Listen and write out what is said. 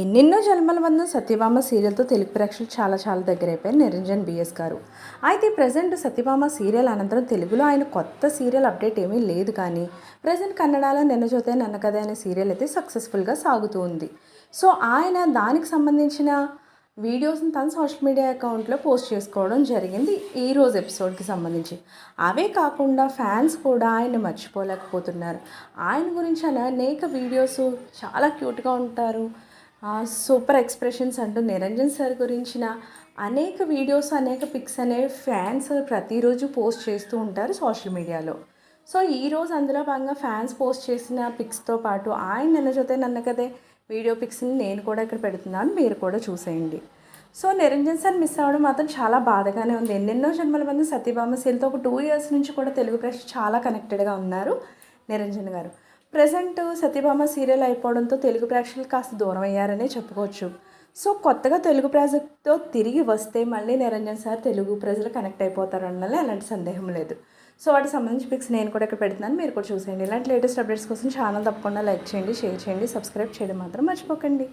ఎన్నెన్నో జన్మల బంధం సత్యభామ సీరియల్తో తెలుగు ప్రేక్షకులు చాలా చాలా దగ్గర అయిపోయారు నిరంజన్ బిఎస్ గారు. అయితే ప్రజెంట్ సత్యభామ సీరియల్ అనంతరం తెలుగులో ఆయన కొత్త సీరియల్ అప్డేట్ ఏమీ లేదు కానీ ప్రజెంట్ కన్నడలో నిన్న జోతే నన్న కథ అనే సీరియల్ అయితే సక్సెస్ఫుల్గా సాగుతూ ఉంది. సో ఆయన దానికి సంబంధించిన వీడియోస్ని తన సోషల్ మీడియా అకౌంట్లో పోస్ట్ చేసుకోవడం జరిగింది ఈ రోజు ఎపిసోడ్కి సంబంధించి. అవే కాకుండా ఫ్యాన్స్ కూడా ఆయన మర్చిపోలేకపోతున్నారు. ఆయన గురించి అనేక వీడియోస్ చాలా క్యూట్గా ఉంటారు. సూపర్ ఎక్స్ప్రెషన్స్ అంటూ నిరంజన్ సార్ గురించిన అనేక వీడియోస్ అనేక పిక్స్ అనేవి ఫ్యాన్స్ ప్రతిరోజు పోస్ట్ చేస్తూ ఉంటారు సోషల్ మీడియాలో. సో ఈరోజు అందులో భాగంగా ఫ్యాన్స్ పోస్ట్ చేసిన పిక్స్తో పాటు ఆయన నిన్న జొతే నన్న కదే వీడియో పిక్స్ని నేను కూడా ఇక్కడ పెడుతున్నాను మీరు కూడా చూసేయండి. సో నిరంజన్ సార్ మిస్ అవ్వడం మాత్రం చాలా బాధగానే ఉంది. ఎన్నెన్నో జన్మల మంది సత్యభామ శీలతో ఒక టూ ఇయర్స్ నుంచి కూడా తెలుగు ప్రేక్షకులు చాలా కనెక్టెడ్గా ఉన్నారు నిరంజన్ గారు. ప్రజెంట్ సతీభామ సీరియల్ అయిపోవడంతో తెలుగు ప్రేక్షకులు కాస్త దూరం అయ్యారనే చెప్పుకోవచ్చు. సో కొత్తగా తెలుగు ప్రాజెక్ట్తో తిరిగి వస్తే మళ్ళీ నిరంజన్ సార్ తెలుగు ప్రజలు కనెక్ట్ అయిపోతారన్నది అలాంటి సందేహం లేదు. సో వాటికి సంబంధించి పిక్స్ నేను కూడా ఇక్కడ పెడుతున్నాను. మీరు కూడా చూసేయండి. ఇలాంటి లేటెస్ట్ అప్డేట్స్ కోసం ఛానల్ తప్పకుండా లైక్ చేయండి షేర్ చేయండి సబ్స్క్రైబ్ చేయడం మాత్రం మర్చిపోకండి.